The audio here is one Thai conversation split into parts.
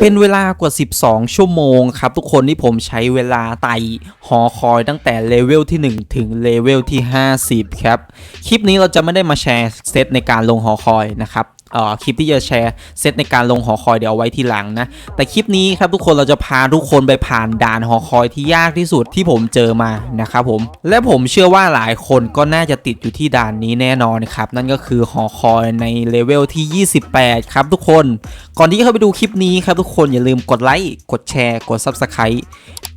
เป็นเวลากว่า 12 ชั่วโมงครับ ทุกคนที่ผมใช้เวลาไต่หอคอยตั้งแต่เลเวลที่ 1 ถึงเลเวลที่ 50 ครับ คลิปนี้เราจะไม่ได้มาแชร์เซตในการลงหอคอยนะครับ คลิปที่จะแชร์เซตในการลงหอคอยเดี๋ยวเอาไว้ทีหลังนะ แต่คลิปนี้ครับทุกคนเราจะพาทุกคนไปผ่านด่านหอคอยที่ยากที่สุดที่ผมเจอมานะครับผมและผมเชื่อว่าหลายคนก็น่าจะติดอยู่ที่ด่านนี้แน่นอนครับนั่นก็คือหอคอยในเลเวลที่ 28 ครับทุกคน ก่อนที่จะเข้าไปดูคลิปนี้ครับทุกคนอย่าลืมกดไลค์กดแชร์กด Subscribe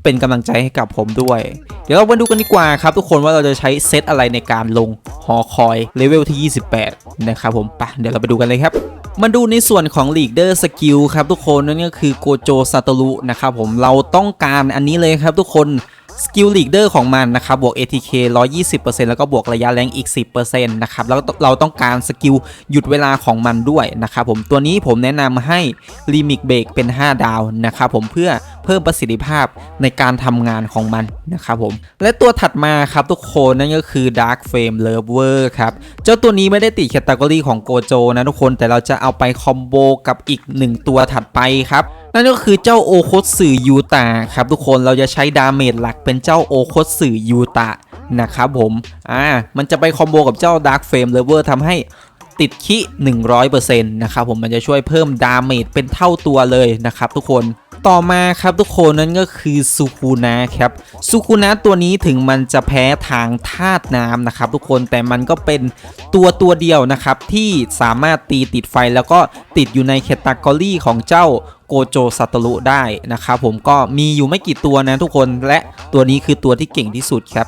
เป็นกำลังใจให้กับผมด้วย เดี๋ยวเรามาดูกันดีกว่าครับ ทุกคนว่าเราจะใช้เซตอะไรในการลงหอคอยเลเวลที่ 28 นะครับผมไปเดี๋ยวเราไปดูกันเลยครับมาดูในส่วนของ Leader Skill ครับทุกคนนั่นก็คือโกโจซาโตรุนะครับผมเราต้องการอันนี้เลยครับทุกคนสกิลลีดเดอร์ของมันนะครับบวก ATK 120%แล้วก็บวกระยะแรงอีก 10%นะครับแล้วเราต้องการสกิลหยุดเวลาของมันด้วยนะครับผมตัวนี้ผมแนะนำให้ Limit Break เป็น 5 ดาวนะครับผมเพื่อ พิ่มประสิทธิภาพในการทำงานของมันนะครับผม และตัวถัดมาครับทุกคนนั่นก็คือ Dark Flame Lover ครับ เจ้าตัวนี้ไม่ได้ติดแคตตากรีของโกโจนะทุกคนแต่เราจะเอาไปคอมโบกับอีก1ตัวถัดไปครับนั่นก็คือเจ้าโอโคตสึยูตะครับทุกคนเราจะใช้ดาเมจหลักเป็นเจ้าโอโคตสึยูตะนะครับผม อ่า มันจะไปคอมโบกับเจ้า Dark Flame Lover ทำให้ ติดคิ100%นะครับผมมันจะช่วยเพิ่มดาเมจเป็นเท่าตัวเลยนะครับทุกคนต่อมาครับทุกคนนั่นก็คือซูคูนะครับซูคูนะตัวนี้ถึงมันจะแพ้ทางธาตุน้ำนะครับทุกคนแต่มันก็เป็นตัวตัวเดียวนะครับที่สามารถตีติดไฟแล้วก็ติดอยู่ในแคตตากรีของเจ้าโกโจซาโตรุได้นะครับผมก็มีอยู่ไม่กี่ตัวนะทุกคนและตัวนี้คือตัวที่เก่งที่สุดครับ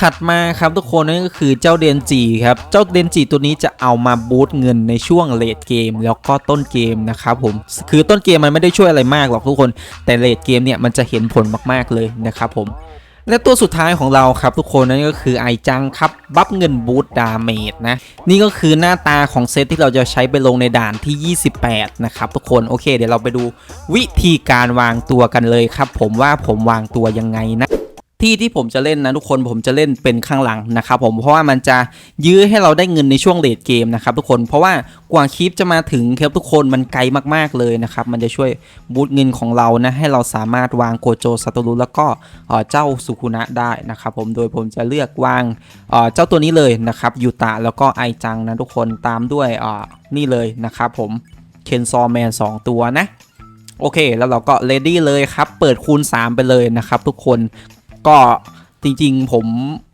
ถัดมาครับทุกคนนั่นก็คือเจ้าเดนจิครับ เจ้าเดนจิตัวนี้จะเอามาบูตเงินในช่วงเลดเกม แล้วก็ต้นเกมนะครับผม คือต้นเกมมันไม่ได้ช่วยอะไรมากหรอกทุกคน แต่เลดเกมเนี่ยมันจะเห็นผลมากๆเลยนะครับผมและตัวสุดท้ายของเราครับทุกคนนั่นก็คือไอจังครับบัฟเงินบูตดาเมจนะ นี่ก็คือหน้าตาของเซตที่เราจะใช้ไปลงในด่านที่ 28 นะครับทุกคนโอเค เดี๋ยวเราไปดูวิธีการวางตัวกันเลยครับ ผมว่าผมวางตัวยังไงนะ ที่ที่ผมจะเล่นนะทุกคนผมจะเล่นเป็นข้างหลังนะครับผมเพราะว่ามันจะยื้อให้เราได้เงินในช่วงเลดเกมนะครับทุกคนเพราะว่ากว่าคลิปจะมาถึงครับทุกคนมันไกลมากๆเลยนะครับมันจะช่วยบูตเงินของเรานะให้เราสามารถวางโกโจซาโตรุแล้วก็เจ้าสุคุนะได้นะครับผมโดยผมจะเลือกวางเจ้าตัวนี้เลยนะครับยูตะแล้วก็ไอจังนะทุกคนตามด้วยนี่เลยนะครับผมเคนซอแมน2ตัวนะโอเค แล้วเราก็เลดี้เลยครับ เปิดคูณ 3 ไปเลยนะครับทุกคน ก็จริงๆ ผม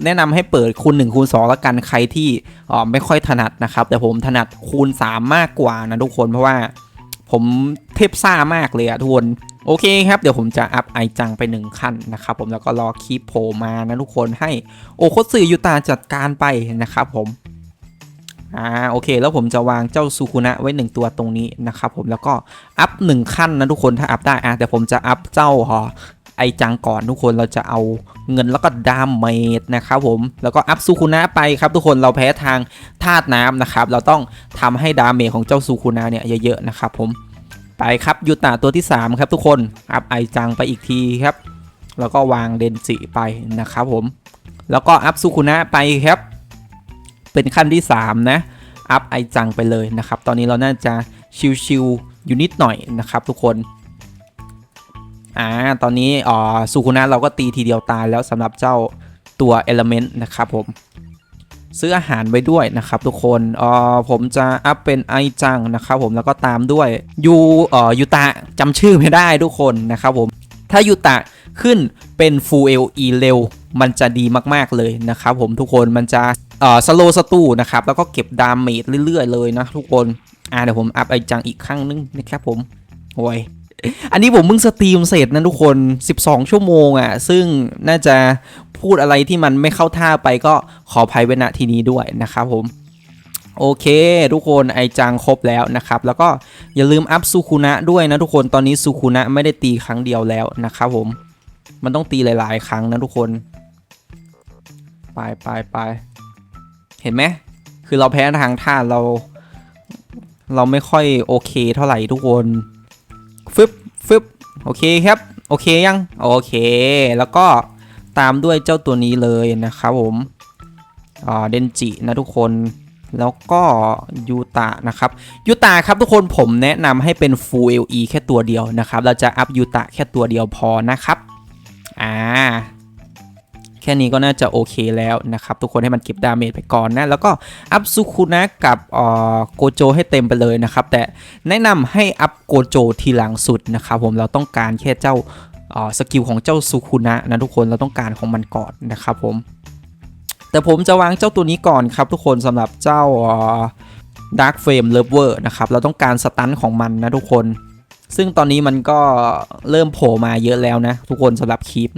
แนะนำให้เปิดคูณ1คูณ2แล้วกันใครที่ไม่ค่อยถนัดนะครับ แต่ผมถนัดคูณ 3 มากกว่านะทุกคนเพราะว่าผมเทพซ่ามากเลยอะทุกคนโอเคครับ เดี๋ยวผมจะอัพไอจังไป 1 ขั้นนะครับผมแล้วก็รอคลิปโผล่มานะทุกคนให้โอโคสึยูตาจัดการไปนะครับผมอ่าโอเค แล้วผมจะวางเจ้าซูคุนะไว้ 1 ตัวตรงนี้นะครับผมแล้วก็อัพ1ขั้นนะทุกคนถ้าอัพได้อะแต่ผมจะอัพเจ้าหอ ไอจังก่อนทุกคนเราจะเอาเงินแล้วก็ดามเมจนะครับผมแล้วก็อัพซูคุนะไปครับทุกคนเราแพ้ทางธาตุน้ำนะครับเราต้องทำให้ดาเมจของเจ้าซูคุนะเนี่ยเยอะๆนะครับผมไปครับยูตาตัวที่ 3 ครับทุกคนอัพไอจังไปอีกทีครับ แล้วก็วางเดนจิไปนะครับผมแล้วก็อัพซูคุนะไปครับ เป็นขั้นที่ 3 นะอัพไอจังไปเลยนะครับ ตอนนี้เราน่าจะชิวๆอยู่นิดหน่อยนะครับทุกคน อ่าตอนนี้อ่อสุคุนะเราก็ตีทีเดียวตายแล้วสำหรับเจ้าตัว Element นะครับผม ซื้ออาหารไว้ด้วยนะครับทุกคนอ่อผมจะอัพเป็นไอจังนะครับผมแล้วก็ตามด้วยยูเอ่อยูตะจำชื่อไม่ได้ทุกคนนะครับผม ถ้ายูตะขึ้นเป็น Full LE เร็ว มันจะดีมากๆเลยนะครับผมทุกคนมันจะเอ่อสโลสตูนะครับแล้วก็เก็บดามเมจเรื่อยๆเลยนะทุกคนอ่าเดี๋ยวผมอัพไอจังอีกครั้งนึงนะครับผมโอ้ย อันนี้ผมเพิ่งสตรีมเสร็จนะทุกคน 12 ชั่วโมงอะ่ะ ซึ่งน่าจะพูดอะไรที่มันไม่เข้าท่าไปก็ขออภัยไว้ณทีนี้ด้วยนะครับผม โอเค ทุกคนไอจังครบแล้วนะครับ แล้วก็อย่าลืมอัพซูคุนะด้วยนะทุกคนตอนนี้ซูคุนะไม่ได้ตีครั้งเดียวแล้วนะครับผม มันต้องตีหลาย ๆ ครั้งนะทุกคน ไปไปไปเห็นไหมคือเราแพ้ทางท่าเรา เราไม่ค่อยโอเคเท่าไหร่ทุกคน โอเคครับ โอเคยัง โอเค แล้วก็ตามด้วยเจ้าตัวนี้เลยนะครับผมอ่าเดนจินะทุกคน แล้วก็ยูตานะครับยูตาครับทุกคนผมแนะนำให้เป็น Full LE แค่ตัวเดียวนะครับ เราจะอัพยูตาแค่ตัวเดียวพอนะครับ อ่า แค่นี้ก็น่าจะโอเคแล้วนะครับทุกคนให้มันเก็บดาเมจไปก่อนนะ แล้วก็อัพซูคุนะกับโกโจให้เต็มไปเลยนะครับแต่แนะนำให้อัพโกโจทีหลังสุดนะครับผมเราต้องการแค่เจ้าสกิลของเจ้าซูคุนะนะทุกคนเราต้องการของมันก่อนนะครับผมแต่ผมจะวางเจ้าตัวนี้ก่อนครับทุกคนสำหรับเจ้าดาร์ f เฟ m มเลิฟเวอร์นะครับเราต้องการสตันของมันนะทุกคน ซึ่งตอนนี้มันก็เริ่มโผล่มาเยอะแล้วนะ ทุกคนสำหรับคลิป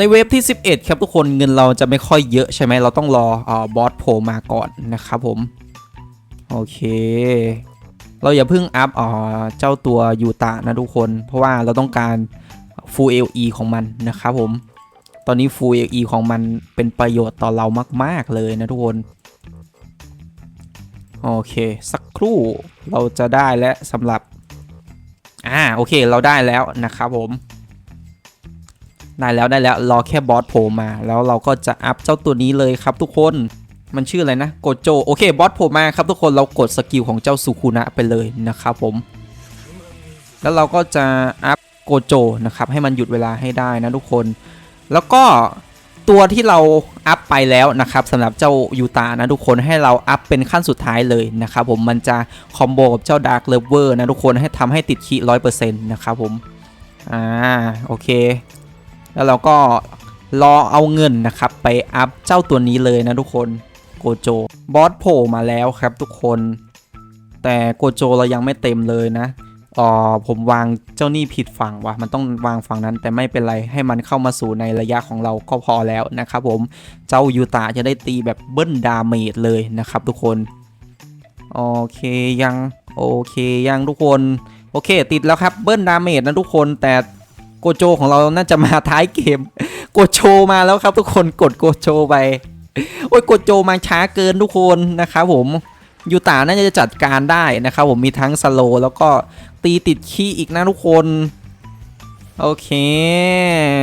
ในเวฟที่ 11 ครับทุกคนเงินเราจะไม่ค่อยเยอะใช่ไหมเราต้องรออบอสโผล่มาก่อนนะครับผม โอเค เราอย่าเพิ่งอัพเอ่อเจ้าตัวยูตะนะทุกคน เพราะว่าเราต้องการ Full LE ของมันนะครับผม ตอนนี้ Full LE ของมันเป็นประโยชน์ต่อเรามาก ๆ เลยนะทุกคน โอเค สักครู่เราจะได้แล้วสำหรับ อ่า โอเค เราได้แล้วนะครับผม ได้แล้วได้แล้วรอแค่บอสโผล่มา แล้วเราก็จะอัพเจ้าตัวนี้เลยครับทุกคนมันชื่ออะไรนะโกโจโอเคบอสโผล่มาครับทุกคนเรากดสกิลของเจ้าสุคุนะไปเลยนะครับผม แล้วเราก็จะอัพโกโจนะครับให้มันหยุดเวลาให้ได้นะทุกคน แล้วก็ตัวที่เราอัพไปแล้วนะครับสำหรับเจ้ายูตานะทุกคนให้เราอัพเป็นขั้นสุดท้ายเลยนะครับผมมันจะคอมโบกับเจ้าดาร์ l เลเวอร์นะทุกคนให้ทำให้ติดคีร้อยเปอร์เซ็นต์นะครับผมอ่าโอเค แล้วเราก็รอเอาเงินนะครับ ไปอัพเจ้าตัวนี้เลยนะทุกคนโกโจบอสโผล่มาแล้วครับทุกคน แต่โกโจเรายังไม่เต็มเลยนะอ๋อผมวางเจ้านี่ผิดฝั่งว่ะมันต้องวางฝั่งนั้นแต่ไม่เป็นไรให้มันเข้ามาสู่ในระยะของเราก็พอแล้วนะครับผมเจ้ายูตาจะได้ตีแบบเบิ้ลดาเมจเลยนะครับทุกคนโอเคยังโอเคยังทุกคนโอเค ติดแล้วครับเบิ้ลดาเมจนะทุกคนแต่ โกโจของเราน่าจะมาท้ายเกม โกโจมาแล้วครับ ทุกคนกดโกโจไป โอ้ยโกโจมาช้าเกินทุกคนนะครับผมยูตาน่าจะจัดการได้นะครับผมมีทั้งสโลแล้วก็ตีติดขี้อีกนะทุกคน โอเค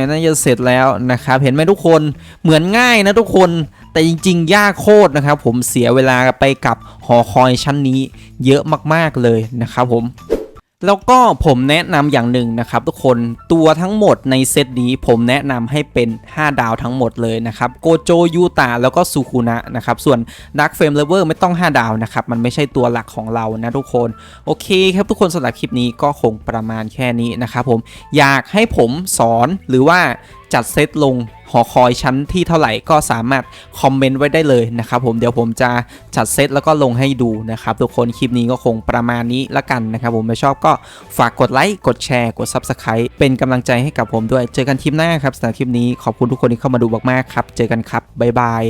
น่าจะเสร็จแล้วนะครับเห็นไหมทุกคนเหมือนง่ายนะทุกคนแต่จริงๆ ยากโคตรนะครับผมเสียเวลาไปกับหอคอยชั้นนี้เยอะมากๆเลยนะครับผม แล้วก็ผมแนะนำอย่างหนึ่งนะครับ ทุกคนตัวทั้งหมดในเซตนี้ผมแนะนำให้เป็น 5 ดาวทั้งหมดเลยนะครับโกโจยูตาแล้วก็ซูคุนะนะครับส่วน Dark Flame Lover ไม่ต้อง 5 ดาวนะครับ มันไม่ใช่ตัวหลักของเรานะทุกคน โอเคครับทุกคนสำหรับคลิปนี้ก็คงประมาณแค่นี้นะครับผมอยากให้ผมสอนหรือว่าจัดเซตลงหอคอยชั้นที่เท่าไหร่ก็สามารถคอมเมนต์ไว้ได้เลยนะครับผมเดี๋ยวผมจะจัดเซตแล้วก็ลงให้ดูนะครับทุกคนคลิปนี้ก็คงประมาณนี้ละกันนะครับผมถ้าชอบก็ฝากกดไลค์กดแชร์กด Subscribe เป็นกำลังใจให้กับผมด้วยเจอกันคลิปหน้าครับสำหรับคลิปนี้ขอบคุณทุกคนที่เข้ามาดูมากๆครับเจอกันครับบ๊ายบาย